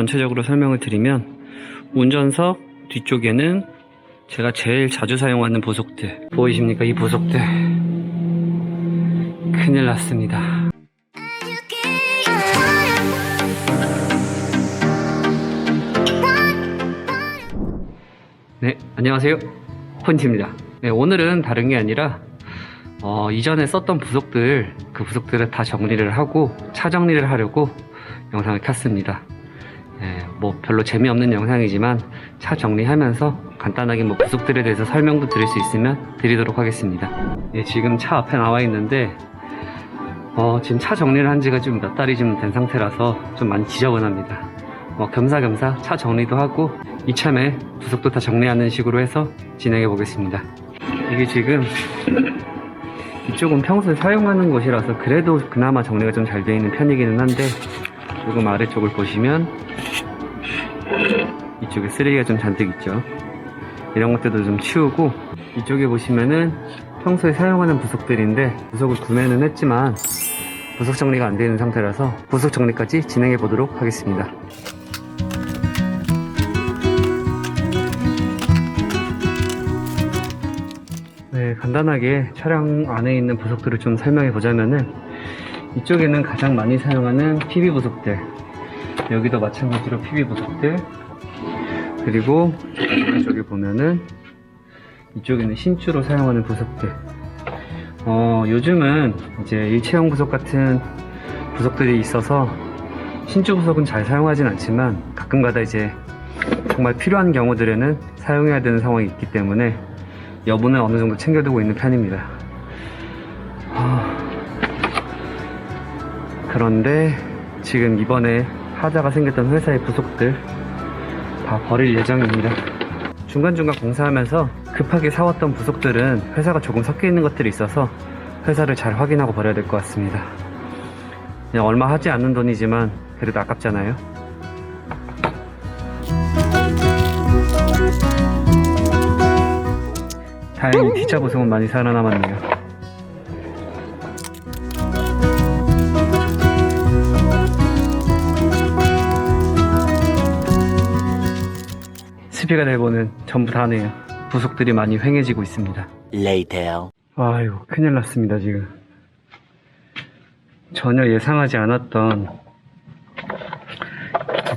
전체적으로 설명을 드리면 운전석 뒤쪽에는 제가 제일 자주 사용하는 부속들. 보이십니까? 이 부속들. 큰일 났습니다. 네 안녕하세요. 폰티입니다. 네, 오늘은 다른 게 아니라 어, 이전에 썼던 부속들 그 부속들을 다 정리를 하고 차 정리를 하려고 영상을 켰습니다. 예, 뭐 별로 재미없는 영상이지만 차 정리하면서 간단하게 뭐 부속들에 대해서 설명도 드릴 수 있으면 드리도록 하겠습니다. 예, 지금 차 앞에 나와 있는데 어, 지금 차 정리를 한 지가 좀 몇 달이 좀 된 상태라서 좀 많이 지저분합니다. 뭐 겸사겸사 차 정리도 하고 이참에 부속도 다 정리하는 식으로 해서 진행해 보겠습니다. 이게 지금 이쪽은 평소에 사용하는 곳이라서 그래도 그나마 정리가 좀 잘 되어 있는 편이기는 한데 조금 아래쪽을 보시면 이쪽에 쓰레기가 좀 잔뜩 있죠. 이런 것들도 좀 치우고 이쪽에 보시면은 평소에 사용하는 부속들인데 부속을 구매는 했지만 부속 정리가 안 되는 상태라서 부속 정리까지 진행해 보도록 하겠습니다. 네, 간단하게 차량 안에 있는 부속들을 좀 설명해 보자면은 이쪽에는 가장 많이 사용하는 PB 부속들 여기도 마찬가지로 PB 부속들 그리고 이쪽에 보면은 이쪽에는 신주로 사용하는 부속들 어, 요즘은 이제 일체형 부속 같은 부속들이 있어서 신주 부속은 잘 사용하진 않지만 가끔가다 이제 정말 필요한 경우들에는 사용해야 되는 상황이 있기 때문에 여분은 어느 정도 챙겨두고 있는 편입니다. 아, 그런데 지금 이번에 하자가 생겼던 회사의 부속들 다 버릴 예정입니다. 중간중간 공사하면서 급하게 사왔던 부속들은 회사가 조금 섞여 있는 것들이 있어서 회사를 잘 확인하고 버려야 될 것 같습니다. 그냥 얼마 하지 않는 돈이지만 그래도 아깝잖아요. 다행히 T자 부속은 많이 살아남았네요. 스피가 대보는 전부 다네요. 부속들이 많이 휑해지고 있습니다. Later. 아유, 큰일 났습니다, 지금. 전혀 예상하지 않았던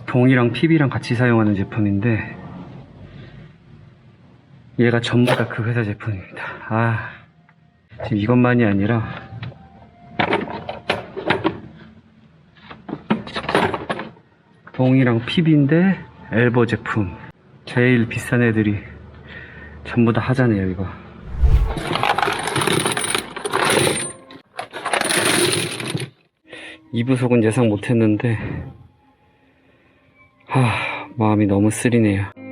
동이랑 PB랑 같이 사용하는 제품인데, 얘가 전부 다 그 회사 제품입니다. 아, 지금 이것만이 아니라, 동이랑 PB인데, 엘보 제품. 제일 비싼 애들이 전부 다 하자네요, 이거. 이 부속은 예상 못했는데 하 마음이 너무 쓰리네요.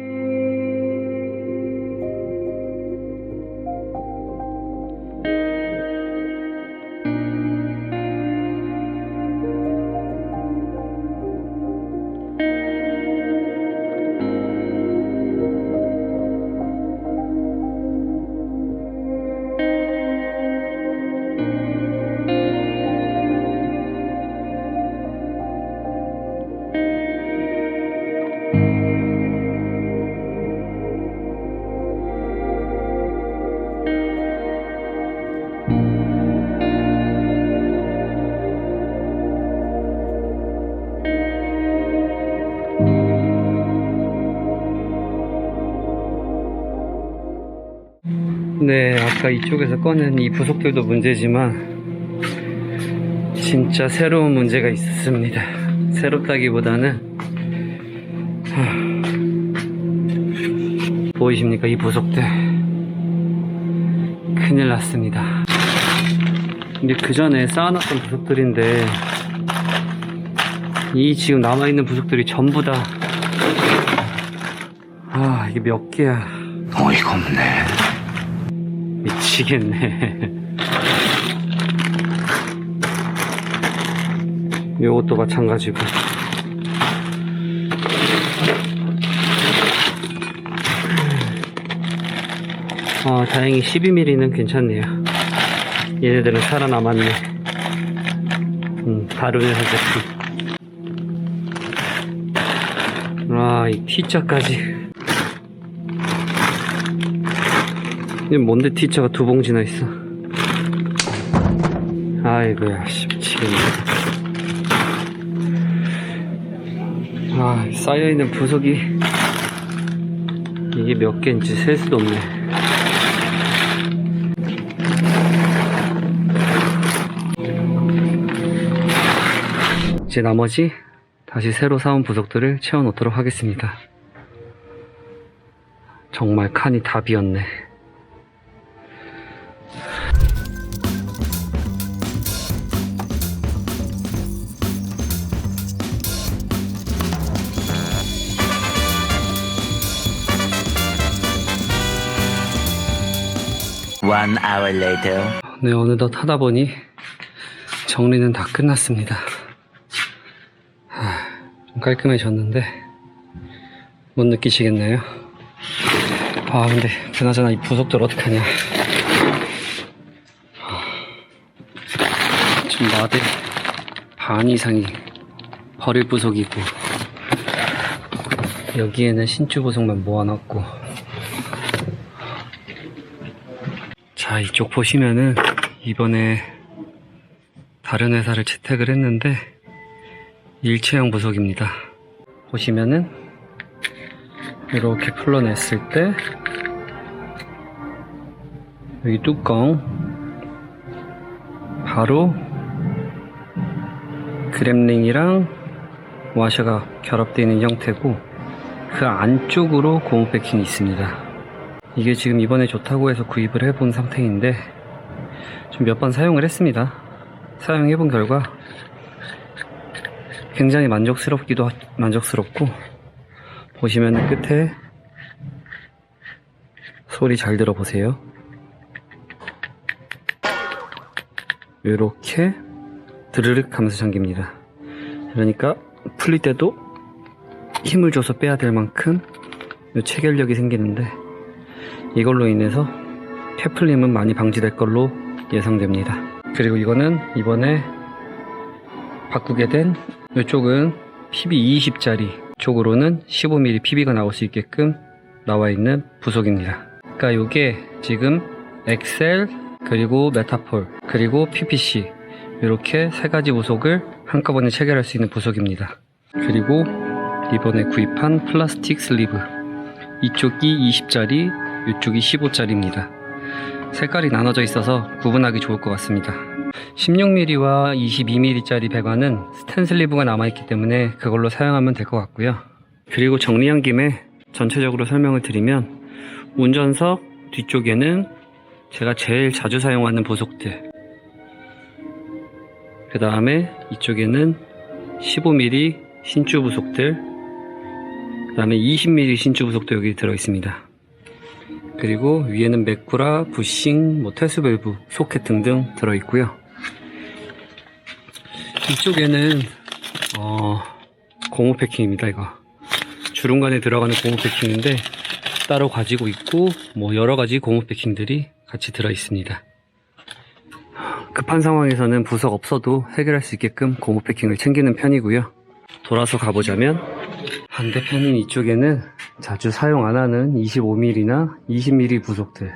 네, 아까 이쪽에서 꺼낸 이 부속들도 문제지만 진짜 새로운 문제가 있었습니다. 새롭다기보다는 하, 보이십니까 이 부속들 큰일 났습니다. 이게 그 전에 쌓아놨던 부속들인데 이 지금 남아있는 부속들이 전부 다 아, 이게 몇 개야. 어이가 없네. 미치겠네. 요것도 마찬가지고. 어, 다행히 12mm는 괜찮네요. 얘네들은 살아남았네. 음, 회사 제품. 아, 이 T자까지. 뭔데 T자가 두 봉지나 있어? 아이고야, 씨, 미치겠네. 아, 쌓여있는 부속이 이게 몇 개인지 셀 수도 없네. 이제 나머지 다시 새로 사온 부속들을 채워 놓도록 하겠습니다. 정말 칸이 다 비었네. One hour later. 네, 어느덧 하다 보니 정리는 다 끝났습니다. 하, 좀 깔끔해졌는데 못 느끼시겠나요? 아, 근데 그나저나 이 부속들 어떡하냐. 하, 지금 마대 반 이상이 버릴 부속이고 여기에는 신주 부속만 모아놨고 자, 이쪽 보시면은 이번에 다른 회사를 채택을 했는데 일체형 부속입니다. 보시면은 이렇게 풀러냈을 때 여기 뚜껑 바로 그램링이랑 와셔가 결합되어 있는 형태고 그 안쪽으로 고무 패킹이 있습니다. 이게 지금 이번에 좋다고 해서 구입을 해본 상태인데 좀 몇 번 사용을 했습니다. 사용해본 결과 굉장히 만족스럽기도 하- 만족스럽고 보시면 끝에 소리 잘 들어보세요. 이렇게 드르륵 하면서 잠깁니다. 그러니까 풀릴 때도 힘을 줘서 빼야 될 만큼 이 체결력이 생기는데 이걸로 인해서 캐플림은 많이 방지될 걸로 예상됩니다. 그리고 이거는 이번에 바꾸게 된 이쪽은 PB 20짜리 쪽으로는 15mm PB가 나올 수 있게끔 나와 있는 부속입니다. 그러니까 이게 지금 엑셀 그리고 메타폴 그리고 PPC 이렇게 세 가지 부속을 한꺼번에 체결할 수 있는 부속입니다. 그리고 이번에 구입한 플라스틱 슬리브 이쪽이 20짜리 이쪽이 15짜리입니다. 색깔이 나눠져 있어서 구분하기 좋을 것 같습니다. 16mm와 22mm짜리 배관은 스텐슬리브가 남아있기 때문에 그걸로 사용하면 될 것 같고요. 그리고 정리한 김에 전체적으로 설명을 드리면 운전석 뒤쪽에는 제가 제일 자주 사용하는 부속들 그 다음에 이쪽에는 15mm 신주 부속들 그 다음에 20mm 신주 부속도 여기 들어있습니다. 그리고 위에는 메쿠라, 부싱, 뭐 테스밸브, 소켓 등등 들어 있고요. 이쪽에는 어, 고무 패킹입니다. 이거 주름관에 들어가는 고무 패킹인데 따로 가지고 있고 뭐 여러 가지 고무 패킹들이 같이 들어 있습니다. 급한 상황에서는 부석 없어도 해결할 수 있게끔 고무 패킹을 챙기는 편이고요. 돌아서 가보자면 반대편인 이쪽에는 자주 사용 안 하는 25mm나 20mm 부속들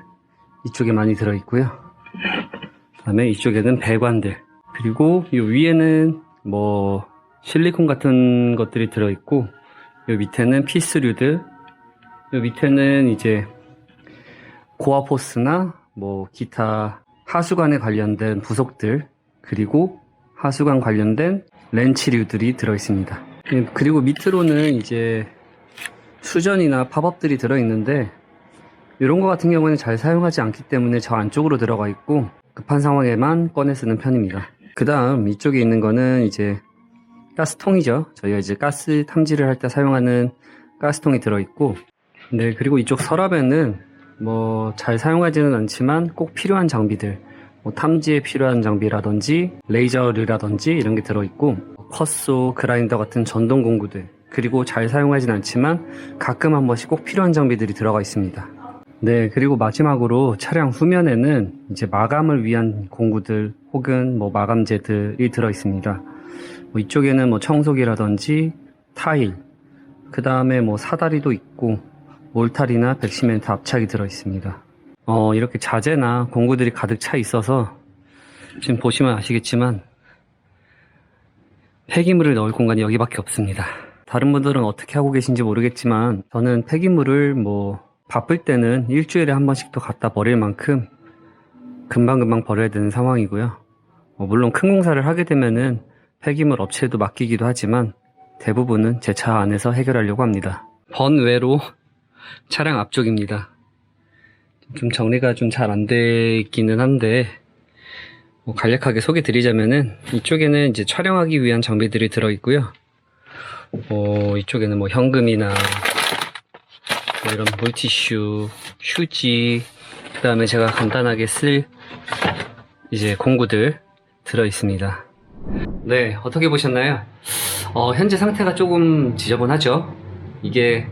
이쪽에 많이 들어있고요. 그 다음에 이쪽에는 배관들 그리고 이 위에는 뭐 실리콘 같은 것들이 들어있고 이 밑에는 피스류들 이 밑에는 이제 고아포스나 뭐 기타 하수관에 관련된 부속들 그리고 하수관 관련된 렌치류들이 들어있습니다. 예, 그리고 밑으로는 이제 수전이나 팝업들이 들어있는데 이런 거 같은 경우에는 잘 사용하지 않기 때문에 저 안쪽으로 들어가 있고 급한 상황에만 꺼내 쓰는 편입니다. 그 다음 이쪽에 있는 거는 이제 가스통이죠. 저희가 이제 가스 탐지를 할 때 사용하는 가스통이 들어있고 네 그리고 이쪽 서랍에는 뭐 잘 사용하지는 않지만 꼭 필요한 장비들 뭐 탐지에 필요한 장비라든지 레이저류라든지 이런 게 들어있고 컷소, 그라인더 같은 전동 공구들 그리고 잘 사용하진 않지만 가끔 한 번씩 꼭 필요한 장비들이 들어가 있습니다. 네, 그리고 마지막으로 차량 후면에는 이제 마감을 위한 공구들 혹은 뭐 마감재들이 들어 있습니다. 뭐 이쪽에는 뭐 청소기라든지 타일, 그 다음에 뭐 사다리도 있고 몰탈이나 백시멘트 압착이 들어 있습니다. 어, 이렇게 자재나 공구들이 가득 차 있어서 지금 보시면 아시겠지만 폐기물을 넣을 공간이 여기밖에 없습니다. 다른 분들은 어떻게 하고 계신지 모르겠지만 저는 폐기물을 뭐 바쁠 때는 일주일에 한 번씩 더 갖다 버릴 만큼 금방금방 버려야 되는 상황이고요. 어, 물론 큰 공사를 하게 되면은 폐기물 업체에도 맡기기도 하지만 대부분은 제 차 안에서 해결하려고 합니다. 번외로 차량 앞쪽입니다. 좀 정리가 좀 잘 안 되기는 한데 뭐 간략하게 소개 드리자면은 이쪽에는 이제 촬영하기 위한 장비들이 들어 있고요. 어, 이쪽에는 뭐 현금이나 뭐 이런 물티슈, 휴지, 그 다음에 제가 간단하게 쓸 이제 공구들 들어 있습니다. 네, 어떻게 보셨나요? 어, 현재 상태가 조금 지저분하죠? 이게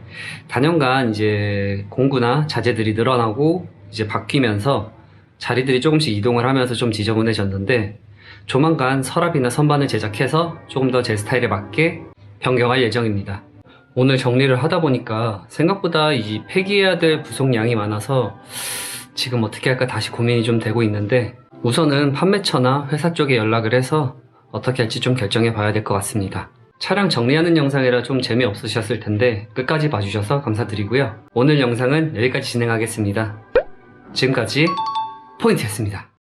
단연간 이제 공구나 자재들이 늘어나고 이제 바뀌면서 자리들이 조금씩 이동을 하면서 좀 지저분해졌는데 조만간 서랍이나 선반을 제작해서 조금 더 제 스타일에 맞게 변경할 예정입니다. 오늘 정리를 하다 보니까 생각보다 이 폐기해야 될 부속량이 많아서 지금 어떻게 할까 다시 고민이 좀 되고 있는데 우선은 판매처나 회사 쪽에 연락을 해서 어떻게 할지 좀 결정해 봐야 될 것 같습니다. 차량 정리하는 영상이라 좀 재미없으셨을 텐데 끝까지 봐주셔서 감사드리고요. 오늘 영상은 여기까지 진행하겠습니다. 지금까지 포인트였습니다.